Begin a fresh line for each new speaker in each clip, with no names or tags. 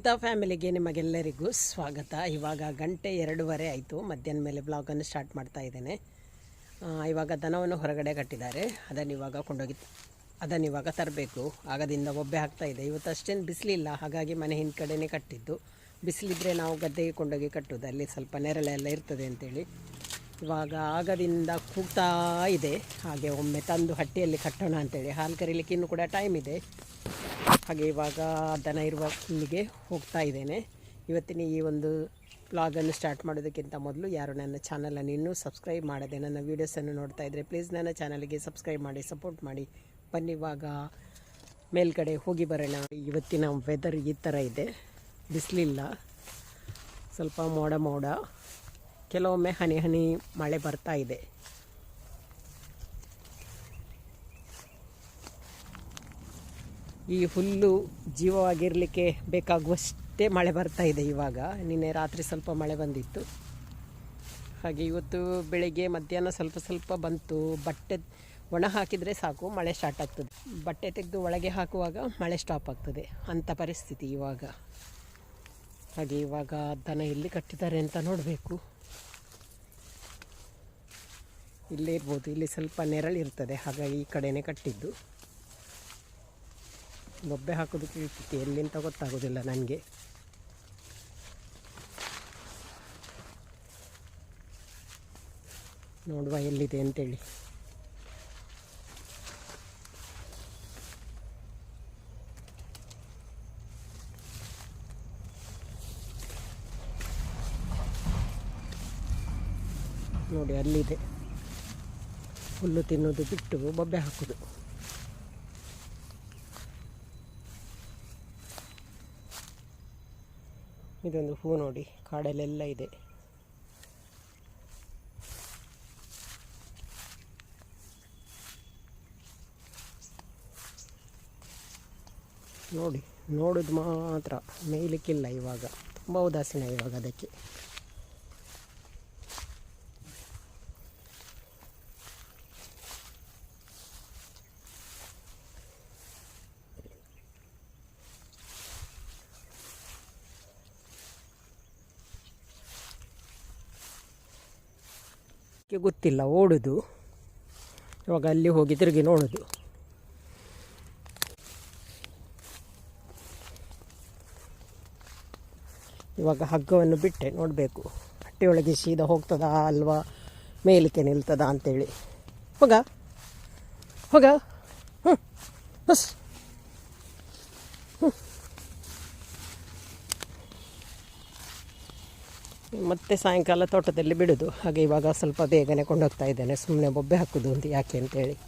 ಪಿತಾ ಫ್ಯಾಮಿಲಿಗೆ ನಿಮಗೆಲ್ಲರಿಗೂ ಸ್ವಾಗತ. ಇವಾಗ ಗಂಟೆ ಎರಡೂವರೆ ಆಯಿತು. ಮಧ್ಯಾಹ್ನ ಮೇಲೆ ಬ್ಲಾಗನ್ನು ಸ್ಟಾರ್ಟ್ ಮಾಡ್ತಾ ಇದ್ದೇನೆ. ಇವಾಗ ದನವನ್ನು ಹೊರಗಡೆ ಕಟ್ಟಿದ್ದಾರೆ. ಅದನ್ನು ಇವಾಗ ಕೊಂಡೋಗಿ, ಅದನ್ನು ಇವಾಗ ತರಬೇಕು. ಆಗದಿಂದ ಒಬ್ಬೆ ಹಾಕ್ತಾ ಇದೆ. ಇವತ್ತು ಅಷ್ಟೇನು ಬಿಸಿಲಿಲ್ಲ. ಹಾಗಾಗಿ ಮನೆ ಹಿಂದ್ ಕಡೆಯೇ ಕಟ್ಟಿದ್ದು. ಬಿಸಿಲಿದ್ರೆ ನಾವು ಗದ್ದೆಗೆ ಕೊಂಡೋಗಿ ಕಟ್ಟೋದು ಅಲ್ಲಿ ಸ್ವಲ್ಪ ನೆರಳೆಲ್ಲ ಇರ್ತದೆ ಅಂತೇಳಿ. ಇವಾಗ ಆಗದಿಂದ ಕೂಗ್ತಾ ಇದೆ. ಹಾಗೆ ಒಮ್ಮೆ ತಂದು ಹಟ್ಟಿಯಲ್ಲಿ ಕಟ್ಟೋಣ ಅಂತೇಳಿ. ಹಾಲು ಕರೀಲಿಕ್ಕೆ ಇನ್ನೂ ಕೂಡ ಟೈಮ್ ಇದೆ. ಹಾಗೆ ಇವಾಗ ದನ ಇರುವ ಇಲ್ಲಿಗೆ ಹೋಗ್ತಾ ಇದ್ದೇನೆ. ಇವತ್ತಿನ ಈ ಒಂದು ಬ್ಲಾಗನ್ನು ಸ್ಟಾರ್ಟ್ ಮಾಡೋದಕ್ಕಿಂತ ಮೊದಲು ಯಾರು ನನ್ನ ಚಾನಲನ್ನು ಇನ್ನೂ ಸಬ್ಸ್ಕ್ರೈಬ್ ಮಾಡದೆ ನನ್ನ ವೀಡಿಯೋಸನ್ನು ನೋಡ್ತಾ ಇದ್ದರೆ ಪ್ಲೀಸ್ ನನ್ನ ಚಾನಲಿಗೆ ಸಬ್ಸ್ಕ್ರೈಬ್ ಮಾಡಿ ಸಪೋರ್ಟ್ ಮಾಡಿ. ಬನ್ನಿ ಇವಾಗ ಮೇಲ್ಗಡೆ ಹೋಗಿ ಬರೋಣ. ಇವತ್ತಿನ ವೆದರ್ ಈ ಥರ ಇದೆ. ಬಿಸಿಲಿಲ್ಲ. ಸ್ವಲ್ಪ ಮೋಡ ಮೋಡ. ಕೆಲವೊಮ್ಮೆ ಹನಿ ಹನಿ ಮಳೆ ಬರ್ತಾ ಇದೆ. ಈ ಹುಲ್ಲು ಜೀವವಾಗಿರಲಿಕ್ಕೆ ಬೇಕಾಗುವಷ್ಟೇ ಮಳೆ ಬರ್ತಾ ಇದೆ ಇವಾಗ. ನಿನ್ನೆ ರಾತ್ರಿ ಸ್ವಲ್ಪ ಮಳೆ ಬಂದಿತ್ತು. ಹಾಗೆ ಇವತ್ತು ಬೆಳಿಗ್ಗೆ ಮಧ್ಯಾಹ್ನ ಸ್ವಲ್ಪ ಸ್ವಲ್ಪ ಬಂತು. ಬಟ್ಟೆ ಒಣ ಹಾಕಿದರೆ ಸಾಕು, ಮಳೆ ಸ್ಟಾರ್ಟ್ ಆಗ್ತದೆ. ಬಟ್ಟೆ ತೆಗೆದು ಒಳಗೆ ಹಾಕುವಾಗ ಮಳೆ ಸ್ಟಾಪ್ ಆಗ್ತದೆ. ಅಂಥ ಪರಿಸ್ಥಿತಿ ಇವಾಗ. ಹಾಗೆ ಇವಾಗ ದನ ಎಲ್ಲಿ ಕಟ್ಟಿದ್ದಾರೆ ಅಂತ ನೋಡಬೇಕು. ಇಲ್ಲೇ ಇರ್ಬೋದು. ಇಲ್ಲಿ ಸ್ವಲ್ಪ ನೆರಳಿರ್ತದೆ ಹಾಗಾಗಿ ಈ ಕಡೆಯೇ ಕಟ್ಟಿದ್ದು. ಬೊಬ್ಬೆ ಹಾಕೋದಕ್ಕೆ ಎಲ್ಲಿಂತ ಗೊತ್ತಾಗೋದಿಲ್ಲ ನನಗೆ. ನೋಡುವ ಎಲ್ಲಿದೆ ಅಂತೇಳಿ. ನೋಡಿ, ಅಲ್ಲಿದೆ. ಹುಲ್ಲು ತಿನ್ನೋದು ಬಿಟ್ಟು ಬೊಬ್ಬೆ ಹಾಕೋದು. ಇದೊಂದು ಹೂ ನೋಡಿ ಕಾಡಲ್ಲೆಲ್ಲ ಇದೆ. ನೋಡಿ, ನೋಡೋದು ಮಾತ್ರ ಮೇಯ್ಲಿಕ್ಕಿಲ್ಲ ಇವಾಗ. ತುಂಬ ಉದಾಸೀನ ಇವಾಗ ಅದಕ್ಕೆ ಅದಕ್ಕೆ ಗೊತ್ತಿಲ್ಲ, ಓಡೋದು. ಇವಾಗ ಅಲ್ಲಿ ಹೋಗಿ ತಿರುಗಿ ನೋಡೋದು. ಇವಾಗ ಹಗ್ಗವನ್ನು ಬಿಟ್ಟೆ, ನೋಡಬೇಕು. ಹಟ್ಟಿಯೊಳಗೆ ಸೀದಾ ಹೋಗ್ತದಾ ಅಲ್ವಾ? ಮೇಲಕ್ಕೆ ನಿಲ್ತದಾ ಅಂತೇಳಿ. ಹೋಗ. ಹೋಗ. ಹ್ಞೂ ಬಸ್. ಮತ್ತೆ ಸಾಯಂಕಾಲ ತೋಟದಲ್ಲಿ ಬಿಡೋದು. ಹಾಗೆ ಇವಾಗ ಸ್ವಲ್ಪ ಬೇಗನೆ ಕೊಂಡೋಗ್ತಾ ಇದ್ದೇನೆ. ಸುಮ್ಮನೆ ಬೊಬ್ಬೆ ಹಾಕೋದು ಅಂತ ಯಾಕೆ ಅಂತೇಳಿ.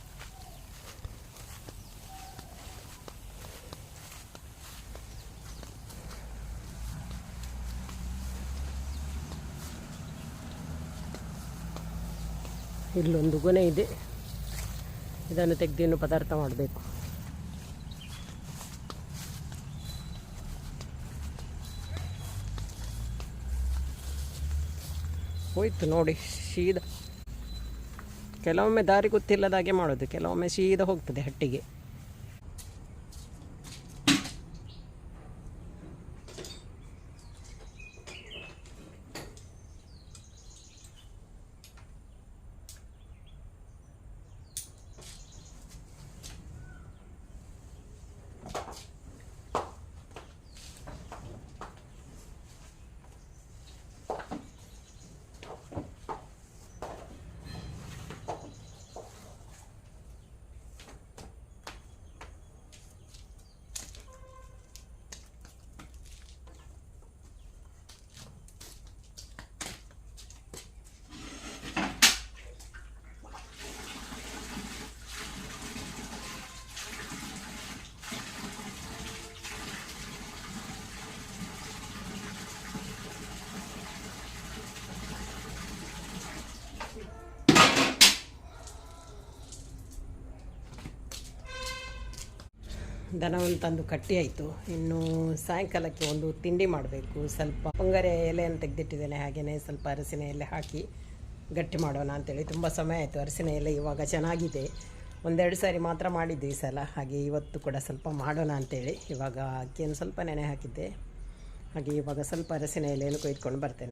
ಇಲ್ಲೊಂದು ಗೊನೆ ಇದೆ. ಇದನ್ನು ತೆಗೆದಿನ್ನು ಪದಾರ್ಥ ಮಾಡಬೇಕು. ಹೋಯ್ತು ನೋಡಿ ಸೀದಾ. ಕೆಲವೊಮ್ಮೆ ದಾರಿ ಗೊತ್ತಿಲ್ಲದ ಹಾಗೆ ಮಾಡೋದು ಕೆಲವೊಮ್ಮೆ ಸೀದಾ ಹೋಗ್ತದೆ ಹಟ್ಟಿಗೆ. ದನವನ್ನು ತಂದು ಕಟ್ಟಿ ಆಯಿತು. ಇನ್ನು ಸಾಯಂಕಾಲಕ್ಕೆ ಒಂದು ತಿಂಡಿ ಮಾಡಬೇಕು. ಸ್ವಲ್ಪ ಪೊಂಗರೆ ಎಲೆಯನ್ನು ತೆಗೆದಿಟ್ಟಿದ್ದೇನೆ ಹಾಗೆಯೇ ಸ್ವಲ್ಪ ಅರಸಿನ ಎಲೆ ಹಾಕಿ ಗಟ್ಟಿ ಮಾಡೋಣ ಅಂತೇಳಿ. ತುಂಬ ಸಮಯ ಆಯಿತು, ಅರಸಿನ ಎಲೆ ಇವಾಗ ಚೆನ್ನಾಗಿದೆ. ಒಂದೆರಡು ಸಾರಿ ಮಾತ್ರ ಮಾಡಿದ್ದೆ ಈ ಸಲ, ಹಾಗೆ ಇವತ್ತು ಕೂಡ ಸ್ವಲ್ಪ ಮಾಡೋಣ ಅಂತೇಳಿ. ಇವಾಗ ಅಕ್ಕಿಯನ್ನು ಸ್ವಲ್ಪ ನೆನೆ ಹಾಕಿದ್ದೆ. ಹಾಗೆ ಇವಾಗ ಸ್ವಲ್ಪ ಅರಸಿನ ಎಲೆಯನ್ನು ಕೊಯ್ದುಕೊಂಡು ಬರ್ತೇನೆ.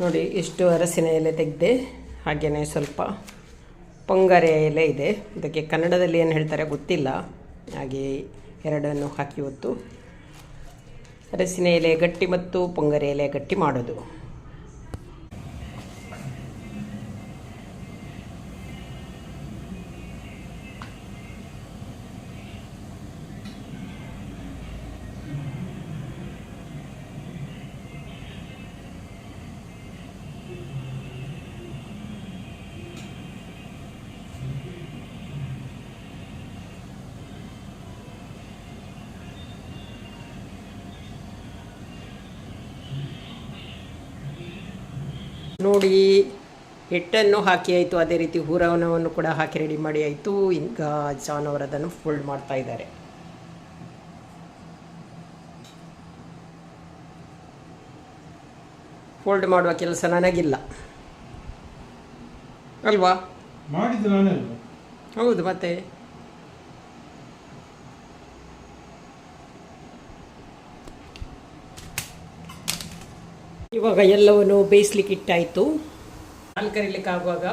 ನೋಡಿ, ಇಷ್ಟು ಅರಸಿನ ಎಲೆ ತೆಗೆದೆ ಹಾಗೆಯೇ ಸ್ವಲ್ಪ ಪೊಂಗರೆ ಎಲೆ ಇದೆ. ಇದಕ್ಕೆ ಕನ್ನಡದಲ್ಲಿ ಏನು ಹೇಳ್ತಾರೆ ಗೊತ್ತಿಲ್ಲ. ಹಾಗೆ ಎರಡನ್ನು ಹಾಕಿ ಹೊತ್ತು ಅರಸಿನ ಎಲೆ ಗಟ್ಟಿ ಮತ್ತು ಪೊಂಗರೆ ಎಲೆ ಗಟ್ಟಿ ಮಾಡೋದು. ನೋಡಿ ಹಿಟ್ಟನ್ನು ಹಾಕಿ ಆಯಿತು. ಅದೇ ರೀತಿ ಹೂರವನವನ್ನು ಕೂಡ ಹಾಕಿ ರೆಡಿ ಮಾಡಿ ಆಯಿತು. ಈಗ ಜಾನ್ ಅವರು ಅದನ್ನು ಫೋಲ್ಡ್ ಮಾಡ್ತಾ ಇದ್ದಾರೆ. ಫೋಲ್ಡ್ ಮಾಡುವ ಕೆಲಸ ನನಗಿಲ್ಲ. ಅಲ್ವಾ? ಹೌದು ಮತ್ತೆ? ಇವಾಗ ಎಲ್ಲವನ್ನು ಬೇಯಿಸ್ಲಿಕ್ಕೆ ಇಟ್ಟಾಯಿತು. ಹಾಲು ಕರಿಲಿಕ್ಕೆ ಆಗುವಾಗ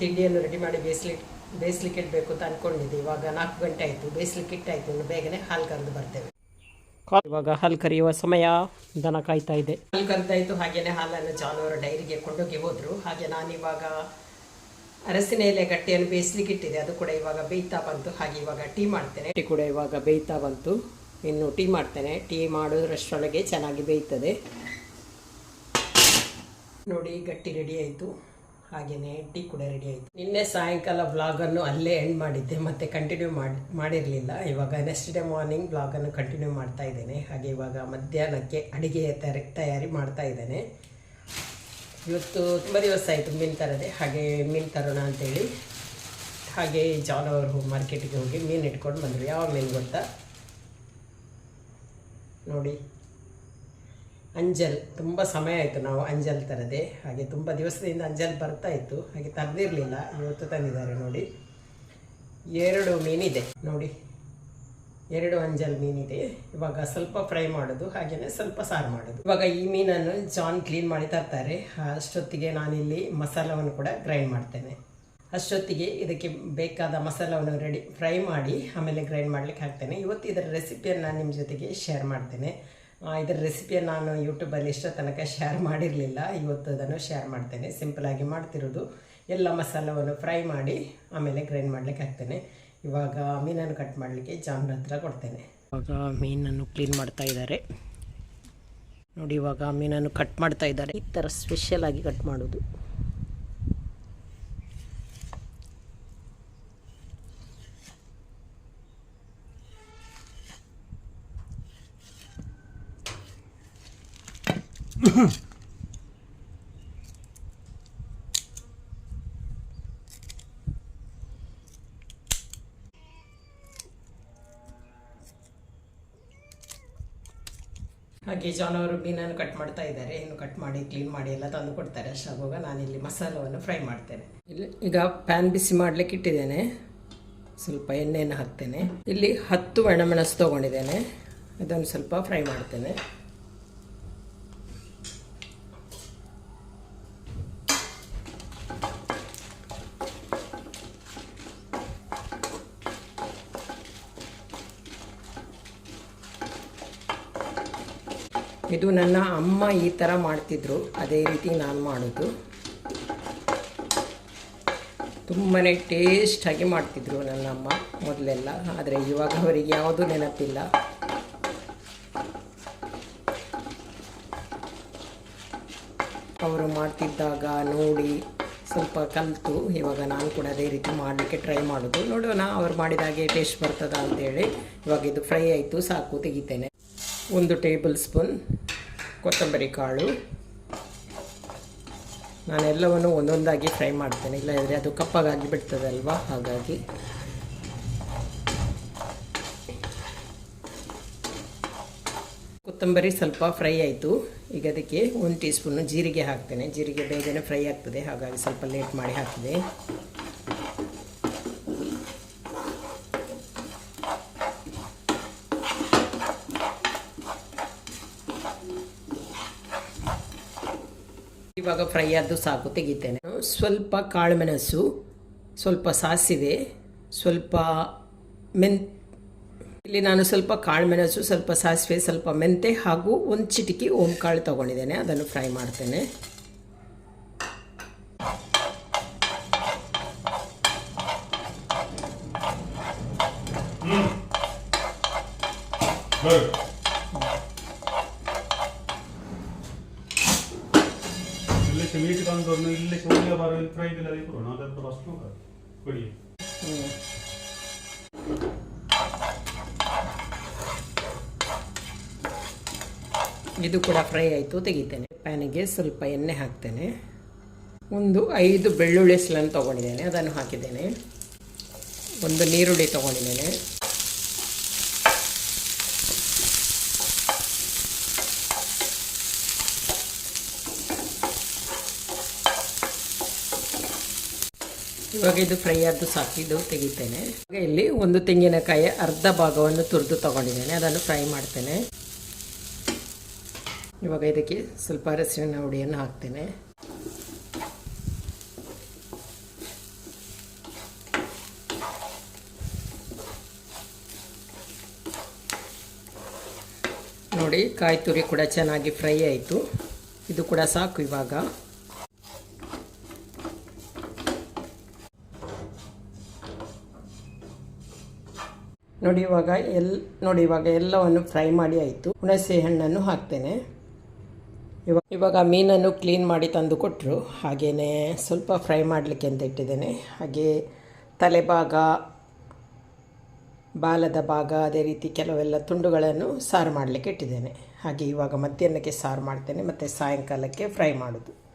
ತಿಂಡಿಯನ್ನು ರೆಡಿ ಮಾಡಿ ಬೇಯಿಸ್ಲಿಕ್ಕೆ ಬೇಯಿಸ್ಲಿಕ್ಕೆ ಇಡಬೇಕು ಅಂತ ಅಂದ್ಕೊಂಡಿದ್ದೆ ಇವಾಗ ನಾಲ್ಕು ಗಂಟೆ ಆಯಿತು. ಬೇಯಿಸ್ಲಿಕ್ಕೆ ಇಟ್ಟಾಯಿತು. ಇನ್ನು ಬೇಗನೆ ಹಾಲು ಕರೆದು ಬರ್ತೇವೆ. ಇವಾಗ ಹಾಲು ಕರೆಯುವ ಸಮಯ ದನ ಕಾಯ್ತಾ ಇದೆ. ಹಾಲು ಕರೆದಾಯಿತು. ಹಾಗೆಯೇ ಹಾಲನ್ನು ಜಾನುವಾರು ಡೈರಿಗೆ ಕೊಂಡೋಗಿ ಹೋದರು. ಹಾಗೆ ನಾನಿವಾಗ ಅರಸಿನ ಎಲೆ ಗಟ್ಟಿಯನ್ನು ಬೇಯಿಸ್ಲಿಕ್ಕೆ ಇಟ್ಟಿದೆ ಅದು ಕೂಡ ಇವಾಗ ಬೇಯ್ತಾ ಬಂತು. ಹಾಗೆ ಇವಾಗ ಟೀ ಮಾಡ್ತೇನೆ. ಟೀ ಕೂಡ ಇವಾಗ ಬೇಯ್ತಾ ಬಂತು. ಇನ್ನು ಟೀ ಮಾಡ್ತೇನೆ. ಟೀ ಮಾಡೋದ್ರಷ್ಟರೊಳಗೆ ಚೆನ್ನಾಗಿ ಬೇಯ್ತದೆ. ನೋಡಿ, ಗಟ್ಟಿ ರೆಡಿ ಆಯಿತು. ಹಾಗೆಯೇ ಟೀ ಕೂಡ ರೆಡಿ ಆಯಿತು. ನಿನ್ನೆ ಸಾಯಂಕಾಲ ವ್ಲಾಗನ್ನು ಅಲ್ಲೇ ಎಂಡ್ ಮಾಡಿದ್ದೆ, ಮತ್ತೆ ಕಂಟಿನ್ಯೂ ಮಾಡಿ, ಮಾಡಿರಲಿಲ್ಲ. ಇವಾಗ ನೆಕ್ಸ್ಟ್ ಡೇ ಮಾರ್ನಿಂಗ್ ವ್ಲಾಗನ್ನು ಕಂಟಿನ್ಯೂ ಮಾಡ್ತಾ ಇದ್ದೇನೆ. ಹಾಗೆ ಇವಾಗ ಮಧ್ಯಾಹ್ನಕ್ಕೆ ಅಡುಗೆ ತಯಾರಿ ತಯಾರಿ ಮಾಡ್ತಾ ಇದ್ದೇನೆ. ಇವತ್ತು ತುಂಬ ದಿವಸ ಆಯಿತು ಮೀನು ತರದೆ. ಹಾಗೆ ಮೀನು ತರೋಣ ಅಂತೇಳಿ. ಹಾಗೆ ಜಾನ್ ಅವರು ಮಾರ್ಕೆಟಿಗೆ ಹೋಗಿ ಮೀನು ಇಟ್ಕೊಂಡು ಬಂದರು. ಯಾವ ಮೀನು ಗೊತ್ತಾ? ನೋಡಿ. ಅಂಜಲ್, ತುಂಬ ಸಮಯ ಆಯಿತು ನಾವು ಅಂಜಲ್ ತರದೆ. ಹಾಗೆ ತುಂಬ ದಿವಸದಿಂದ ಅಂಜಲ್ ಬರ್ತಾ ಇತ್ತು. ಹಾಗೆ ತರದಿರಲಿಲ್ಲ ಇವತ್ತು ತಂದಿದ್ದಾರೆ ನೋಡಿ. ಎರಡು ಮೀನಿದೆ. ನೋಡಿ. ಎರಡು ಅಂಜಲ್ ಮೀನಿದೆ. ಇವಾಗ ಸ್ವಲ್ಪ ಫ್ರೈ ಮಾಡೋದು ಹಾಗೆಯೇ ಸ್ವಲ್ಪ ಸಾರು ಮಾಡೋದು. ಇವಾಗ ಈ ಮೀನನ್ನು ಜಾನ್ ಕ್ಲೀನ್ ಮಾಡಿ ತರ್ತಾರೆ. ಅಷ್ಟೊತ್ತಿಗೆ ನಾನಿಲ್ಲಿ ಮಸಾಲವನ್ನು ಕೂಡ ಗ್ರೈಂಡ್ ಮಾಡ್ತೇನೆ. ಅಷ್ಟೊತ್ತಿಗೆ ಇದಕ್ಕೆ ಬೇಕಾದ ಮಸಾಲವನ್ನು ರೆಡಿ, ಫ್ರೈ ಮಾಡಿ ಆಮೇಲೆ ಗ್ರೈಂಡ್ ಮಾಡಲಿಕ್ಕೆ ಹಾಕ್ತೇನೆ. ಇವತ್ತು ಇದರ ರೆಸಿಪಿಯನ್ನು ನಾನು ನಿಮ್ಮ ಜೊತೆಗೆ ಶೇರ್ ಮಾಡ್ತೇನೆ. ಇದರ ರೆಸಿಪಿಯನ್ನು ನಾನು ಯೂಟ್ಯೂಬಲ್ಲಿ ಇಷ್ಟ ತನಕ ಶೇರ್ ಮಾಡಿರಲಿಲ್ಲ. ಇವತ್ತು ಅದನ್ನು ಶೇರ್ ಮಾಡ್ತೇನೆ. ಸಿಂಪಲಾಗಿ ಮಾಡ್ತಿರೋದು. ಎಲ್ಲ ಮಸಾಲವನ್ನು ಫ್ರೈ ಮಾಡಿ ಆಮೇಲೆ ಗ್ರೈಂಡ್ ಮಾಡಲಿಕ್ಕೆ ಹಾಕ್ತೇನೆ. ಇವಾಗ ಮೀನನ್ನು ಕಟ್ ಮಾಡಲಿಕ್ಕೆ ಜಾಮ್ನ ಹತ್ರ ಕೊಡ್ತೇನೆ. ಇವಾಗ ಮೀನನ್ನು ಕ್ಲೀನ್ ಮಾಡ್ತಾ ಇದ್ದಾರೆ. ನೋಡಿ, ಇವಾಗ ಮೀನನ್ನು ಕಟ್ ಮಾಡ್ತಾ ಇದ್ದಾರೆ. ಈ ಥರ ಸ್ಪೆಷಲಾಗಿ ಕಟ್ ಮಾಡೋದು ಹಾಗೆ ಜಾನ್ ಅವರು ಮೀನನ್ನು ಕಟ್ ಮಾಡ್ತಾ ಇದ್ದಾರೆ. ಇನ್ನು ಕಟ್ ಮಾಡಿ ಕ್ಲೀನ್ ಮಾಡಿ ಎಲ್ಲ ತಂದು ಕೊಡ್ತಾರೆ. ಅಷ್ಟಾಗುವಾಗ ನಾನಿಲ್ಲಿ ಮಸಾಲವನ್ನು ಫ್ರೈ ಮಾಡ್ತೇನೆ. ಇಲ್ಲಿ ಈಗ ಪ್ಯಾನ್ ಬಿಸಿ ಮಾಡಲಿಕ್ಕೆ ಇಟ್ಟಿದ್ದೇನೆ. ಸ್ವಲ್ಪ ಎಣ್ಣೆಯನ್ನು ಹಾಕ್ತೇನೆ. ಇಲ್ಲಿ ಹತ್ತು ಒಣಮೆಣಸು ತೊಗೊಂಡಿದ್ದೇನೆ. ಅದನ್ನು ಸ್ವಲ್ಪ ಫ್ರೈ ಮಾಡ್ತೇನೆ. ಇದು ನನ್ನ ಅಮ್ಮ ಈ ಥರ ಮಾಡ್ತಿದ್ರು. ಅದೇ ರೀತಿ ನಾನು ಮಾಡೋದು. ತುಂಬಾ ಟೇಸ್ಟಾಗಿ ಮಾಡ್ತಿದ್ರು ನನ್ನ ಅಮ್ಮ ಮೊದಲೆಲ್ಲ. ಆದರೆ ಇವಾಗ ಅವರಿಗೆ ಯಾವುದೂ ನೆನಪಿಲ್ಲ. ಅವರು ಮಾಡ್ತಿದ್ದಾಗ ನೋಡಿ ಸ್ವಲ್ಪ ಕಲಿತು. ಇವಾಗ ನಾನು ಕೂಡ ಅದೇ ರೀತಿ ಮಾಡಲಿಕ್ಕೆ ಟ್ರೈ ಮಾಡೋದು. ನೋಡೋಣ, ಅವ್ರು ಮಾಡಿದಾಗೆ ಟೇಸ್ಟ್ ಬರ್ತದ ಅಂತೇಳಿ. ಇವಾಗ ಇದು ಫ್ರೈ ಆಯಿತು, ಸಾಕು, ತೆಗಿತೇನೆ. ಒಂದು ಟೇಬಲ್ ಸ್ಪೂನ್ ಕೊತ್ತಂಬರಿ ಕಾಳು. ನಾನೆಲ್ಲವನ್ನು ಒಂದೊಂದಾಗಿ ಫ್ರೈ ಮಾಡ್ತೇನೆ. ಇಲ್ಲದ್ರೆ ಅದು ಕಪ್ಪಗಾಗಿ ಬಿಡ್ತದಲ್ವ ಹಾಗಾಗಿ. ಕೊತ್ತಂಬರಿ ಸ್ವಲ್ಪ ಫ್ರೈ ಆಯಿತು. ಈಗ ಅದಕ್ಕೆ ಒಂದು ಟೀ ಸ್ಪೂನು ಜೀರಿಗೆ ಹಾಕ್ತೇನೆ. ಜೀರಿಗೆ ಬೇಗನೆ ಫ್ರೈ ಆಗ್ತದೆ. ಹಾಗಾಗಿ ಸ್ವಲ್ಪ ಲೇಟ್ ಮಾಡಿ ಹಾಕಿದೆ. ಇವಾಗ ಫ್ರೈ ಆದ್ದು ಸಾಕು, ತೆಗಿತೇನೆ. ಸ್ವಲ್ಪ ಕಾಳುಮೆಣಸು, ಸ್ವಲ್ಪ ಸಾಸಿವೆ, ಸ್ವಲ್ಪ ಮೆನ್, ಇಲ್ಲಿ ನಾನು ಸ್ವಲ್ಪ ಕಾಳುಮೆಣಸು, ಸ್ವಲ್ಪ ಸಾಸಿವೆ, ಸ್ವಲ್ಪ ಮೆಂತೆ ಹಾಗೂ ಒಂದು ಚಿಟಿಕಿ ಓಂ ಕಾಳು ತಗೊಂಡಿದ್ದೇನೆ, ಅದನ್ನು ಫ್ರೈ ಮಾಡ್ತೇನೆ.
ಇಲ್ಲೇ ಮೀಟ್ ಇಲ್ಲಿ ಬಾರ ಫ್ರೈ ಇಲ್ಲ
ಇದು ಕೂಡ ಫ್ರೈ ಆಯಿತು, ತೆಗಿತೇನೆ. ಪ್ಯಾನಿಗೆ ಸ್ವಲ್ಪ ಎಣ್ಣೆ ಹಾಕ್ತೇನೆ. ಒಂದು ಐದು ಬೆಳ್ಳುಳ್ಳಿ ಸ್ಲನ್ ತೊಗೊಂಡಿದ್ದೇನೆ. ಅದನ್ನು ಹಾಕಿದ್ದೇನೆ. ಒಂದು ನೀರುಳ್ಳಿ ತೊಗೊಂಡಿದ್ದೇನೆ. ಇವಾಗ ಇದು ಫ್ರೈ ಆದ್ದು ಸಾಕಿದ್ದು ತೆಗಿತೇನೆ. ಇವಾಗ ಇಲ್ಲಿ ಒಂದು ತೆಂಗಿನಕಾಯಿ ಅರ್ಧ ಭಾಗವನ್ನು ತುರಿದು ತಗೊಂಡಿದ್ದೇನೆ, ಅದನ್ನು ಫ್ರೈ ಮಾಡ್ತೇನೆ. ಇವಾಗ ಇದಕ್ಕೆ ಸ್ವಲ್ಪ ಅರಸಿನ ಹುಡಿಯನ್ನು ಹಾಕ್ತೇನೆ. ನೋಡಿ, ಕಾಯಿ ತುರಿ ಕೂಡ ಚೆನ್ನಾಗಿ ಫ್ರೈ ಆಯಿತು. ಇದು ಕೂಡ ಸಾಕು ಇವಾಗ. ನೋಡಿ ಇವಾಗ ಎಲ್ ನೋಡಿ ಇವಾಗ ಎಲ್ಲವನ್ನು ಫ್ರೈ ಮಾಡಿ ಆಯಿತು. ಹುಣಸೆ ಹಣ್ಣನ್ನು ಹಾಕ್ತೇನೆ. ಇವಾಗ ಇವಾಗ ಮೀನನ್ನು ಕ್ಲೀನ್ ಮಾಡಿ ತಂದು ಕೊಟ್ಟರು ಹಾಗೆಯೇ ಸ್ವಲ್ಪ ಫ್ರೈ ಮಾಡಲಿಕ್ಕೆ ಅಂತ ಇಟ್ಟಿದ್ದೇನೆ. ಹಾಗೆ ತಲೆಭಾಗ, ಬಾಲದ ಭಾಗ, ಅದೇ ರೀತಿ ಕೆಲವೆಲ್ಲ ತುಂಡುಗಳನ್ನು ಸಾರು ಮಾಡಲಿಕ್ಕೆ ಇಟ್ಟಿದ್ದೇನೆ. ಹಾಗೆ ಇವಾಗ ಮಧ್ಯಾಹ್ನಕ್ಕೆ ಸಾರು ಮಾಡ್ತೇನೆ. ಮತ್ತು ಸಾಯಂಕಾಲಕ್ಕೆ ಫ್ರೈ ಮಾಡೋದು.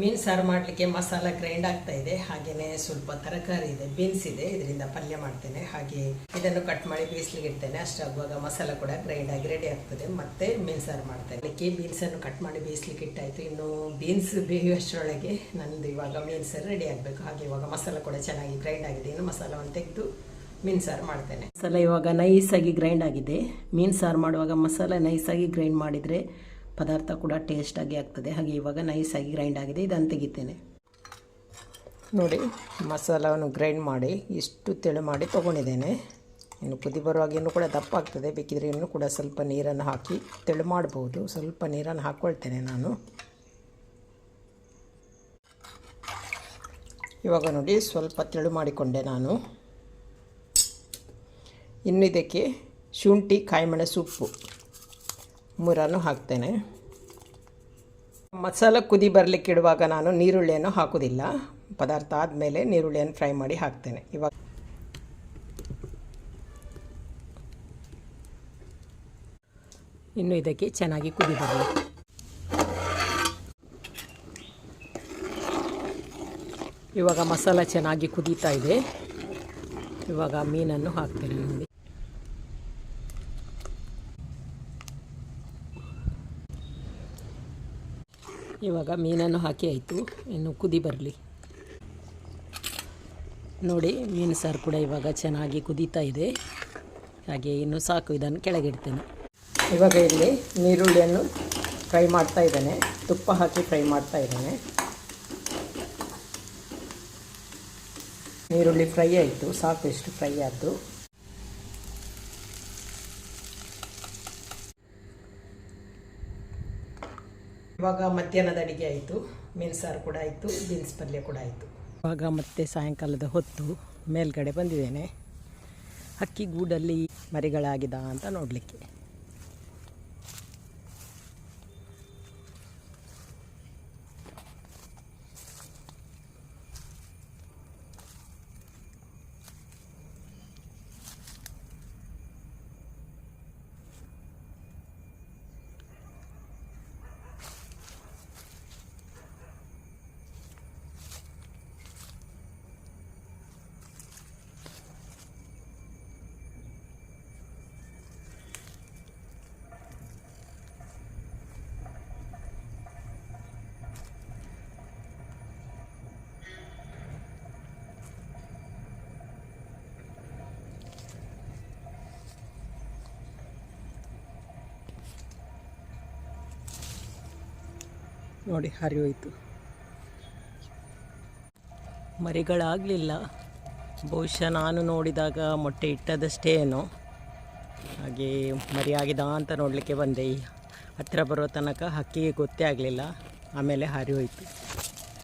ಮೀನು ಸಾರು ಮಾಡಲಿಕ್ಕೆ ಮಸಾಲ ಗ್ರೈಂಡ್ ಆಗ್ತಾ ಇದೆ. ಹಾಗೆಯೇ ಸ್ವಲ್ಪ ತರಕಾರಿ ಇದೆ ಬೀನ್ಸ್ ಇದೆ. ಇದರಿಂದ ಪಲ್ಯ ಮಾಡ್ತೇನೆ. ಹಾಗೆ ಇದನ್ನು ಕಟ್ ಮಾಡಿ ಬೇಯಿಸ್ಲಿಕ್ಕೆ ಇಡ್ತೇನೆ. ಅಷ್ಟಾಗುವಾಗ ಮಸಾಲ ಕೂಡ ಗ್ರೈಂಡ್ ಆಗಿ ರೆಡಿ ಆಗ್ತದೆ. ಮತ್ತೆ ಮೀನು ಸಾರು ಮಾಡ್ತೇನೆ. ಅದಕ್ಕೆ ಬೀನ್ಸನ್ನು ಕಟ್ ಮಾಡಿ ಬೇಯಿಸ್ಲಿಕ್ಕೆ ಇಟ್ಟಾಯಿತು. ಇನ್ನು ಬೀನ್ಸ್ ಬೇಯುವಷ್ಟರೊಳಗೆ ನಂದು ಇವಾಗ ಮೀನು ಸಾರು ರೆಡಿ ಆಗಬೇಕು. ಹಾಗೆ ಇವಾಗ ಮಸಾಲ ಕೂಡ ಚೆನ್ನಾಗಿ ಗ್ರೈಂಡ್ ಆಗಿದೆ. ಇನ್ನು ಮಸಾಲವನ್ನು ತೆಗೆದು ಮೀನು ಸಾರು ಮಾಡ್ತೇನೆ. ಮಸಾಲ ಇವಾಗ ನೈಸಾಗಿ ಗ್ರೈಂಡ್ ಆಗಿದೆ. ಮೀನು ಸಾರು ಮಾಡುವಾಗ ಮಸಾಲ ನೈಸಾಗಿ ಗ್ರೈಂಡ್ ಮಾಡಿದರೆ ಪದಾರ್ಥ ಕೂಡ ಟೇಸ್ಟಾಗಿ ಆಗ್ತದೆ. ಹಾಗೆ ಇವಾಗ ನೈಸಾಗಿ ಗ್ರೈಂಡ್ ಆಗಿದೆ. ಇದನ್ನು ತೆಗಿತೇನೆ. ನೋಡಿ, ಮಸಾಲವನ್ನು ಗ್ರೈಂಡ್ ಮಾಡಿ ಇಷ್ಟು ತೆಳು ಮಾಡಿ ತೊಗೊಂಡಿದ್ದೇನೆ. ಇನ್ನು ಕುದಿ ಬರುವಾಗ ಇನ್ನೂ ಕೂಡ ದಪ್ಪ ಆಗ್ತದೆ. ಬೇಕಿದ್ರೆ ಇನ್ನೂ ಕೂಡ ಸ್ವಲ್ಪ ನೀರನ್ನು ಹಾಕಿ ತೆಳು ಮಾಡ್ಬೋದು. ಸ್ವಲ್ಪ ನೀರನ್ನು ಹಾಕ್ಕೊಳ್ತೇನೆ ನಾನು. ಇವಾಗ ನೋಡಿ, ಸ್ವಲ್ಪ ತೆಳು ಮಾಡಿಕೊಂಡೆ ನಾನು. ಇನ್ನು ಇದಕ್ಕೆ ಶುಂಠಿ, ಕಾಯಿಮೆಣಸು, ಉಪ್ಪು. ಮೂರನ್ನು ಹಾಕ್ತೇನೆ. ಮಸಾಲ ಕುದಿ ಬರಲಿಕ್ಕೆ ಇಡುವಾಗ ನಾನು ನೀರುಳ್ಳಿಯನ್ನು ಹಾಕೋದಿಲ್ಲ ಪದಾರ್ಥ ಆದಮೇಲೆ ನೀರುಳ್ಳಿಯನ್ನು ಫ್ರೈ ಮಾಡಿ ಹಾಕ್ತೇನೆ. ಇವಾಗ ಇನ್ನು ಇದಕ್ಕೆ ಚೆನ್ನಾಗಿ ಕುದಿ ಬರಲಿ. ಇವಾಗ ಮಸಾಲ ಚೆನ್ನಾಗಿ ಕುದೀತಾ ಇದೆ. ಇವಾಗ ಮೀನನ್ನು ಹಾಕ್ತೇನೆ ನೋಡಿ. ಇವಾಗ ಮೀನನ್ನು ಹಾಕಿ ಆಯಿತು. ಇನ್ನು ಕುದಿ ಬರಲಿ. ನೋಡಿ, ಮೀನು ಸಾರು ಕೂಡ ಇವಾಗ ಚೆನ್ನಾಗಿ ಕುದೀತಾ ಇದೆ. ಹಾಗೆ ಇನ್ನು ಸಾಕು, ಇದನ್ನು ಕೆಳಗಿಡ್ತೇನೆ. ಇವಾಗ ಇಲ್ಲಿ ನೀರುಳ್ಳಿಯನ್ನು ಫ್ರೈ ಮಾಡ್ತಾ ಇದ್ದೇನೆ. ತುಪ್ಪ ಹಾಕಿ ಫ್ರೈ ಮಾಡ್ತಾ ಇದ್ದೇನೆ. ನೀರುಳ್ಳಿ ಫ್ರೈ ಆಯಿತು. ಸಾಕು, ಎಷ್ಟು ಫ್ರೈ ಆಯಿತು. ಇವಾಗ ಮಧ್ಯಾಹ್ನದ ಅಡುಗೆ ಆಯಿತು. ಮೀನು ಸಾರು ಕೂಡ ಆಯಿತು, ಬೀನ್ಸ್ ಪಲ್ಯ ಕೂಡ ಆಯಿತು. ಇವಾಗ ಮತ್ತೆ ಸಾಯಂಕಾಲದ ಹೊತ್ತು ಮೇಲ್ಗಡೆ ಬಂದಿದ್ದೇನೆ. ಅಕ್ಕಿ ಗೂಡಲ್ಲಿ ಮರಿಗಳಾಗಿದ ಅಂತ ನೋಡಲಿಕ್ಕೆ. ನೋಡಿ, ಹರಿಯೋಯ್ತು. ಮರಿಗಳಾಗಲಿಲ್ಲ. ಬಹುಶಃ ನಾನು ನೋಡಿದಾಗ ಮೊಟ್ಟೆ ಇಟ್ಟದಷ್ಟೇ ಏನೋ. ಹಾಗೆ ಮರಿಯಾಗಿದ ಅಂತ ನೋಡಲಿಕ್ಕೆ ಬಂದೆ. ಹತ್ತಿರ ಬರೋ ತನಕ ಹಕ್ಕಿಗೆ ಗೊತ್ತೇ ಆಗಲಿಲ್ಲ. ಆಮೇಲೆ ಹಾರಿ ಹೋಯಿತು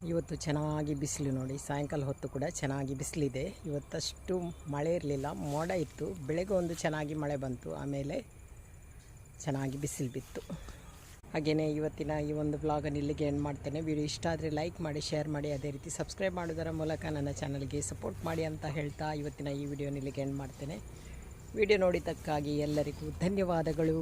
ಇವತ್ತು ಚೆನ್ನಾಗಿ ಬಿಸಿಲು ನೋಡಿ, ಸಾಯಂಕಾಲ ಹೊತ್ತು ಕೂಡ ಚೆನ್ನಾಗಿ ಬಿಸಿಲಿದೆ. ಇವತ್ತಷ್ಟು ಮಳೆ ಇರಲಿಲ್ಲ, ಮೋಡ ಇತ್ತು. ಬೆಳಗ್ಗೆ ಒಂದು ಚೆನ್ನಾಗಿ ಮಳೆ ಬಂತು, ಆಮೇಲೆ ಚೆನ್ನಾಗಿ ಬಿಸಿಲು ಬಿತ್ತು. ಹಾಗೆಯೇ ಇವತ್ತಿನ ಈ ಒಂದು ಬ್ಲಾಗನ್ನು ಇಲ್ಲಿಗೆ ಎಂಡ್ ಮಾಡ್ತೇನೆ. ವಿಡಿಯೋ ಇಷ್ಟ ಆದರೆ ಲೈಕ್ ಮಾಡಿ ಶೇರ್ ಮಾಡಿ, ಅದೇ ರೀತಿ ಸಬ್ಸ್ಕ್ರೈಬ್ ಮಾಡೋದರ ಮೂಲಕ ನನ್ನ ಚಾನಲ್ಗೆ ಸಪೋರ್ಟ್ ಮಾಡಿ ಅಂತ ಹೇಳ್ತಾ ಇವತ್ತಿನ ಈ ವಿಡಿಯೋನ ಇಲ್ಲಿಗೆ ಎಂಡ್ ಮಾಡ್ತೇನೆ. ವಿಡಿಯೋ ನೋಡಿದ್ದಕ್ಕಾಗಿ ಎಲ್ಲರಿಗೂ ಧನ್ಯವಾದಗಳು.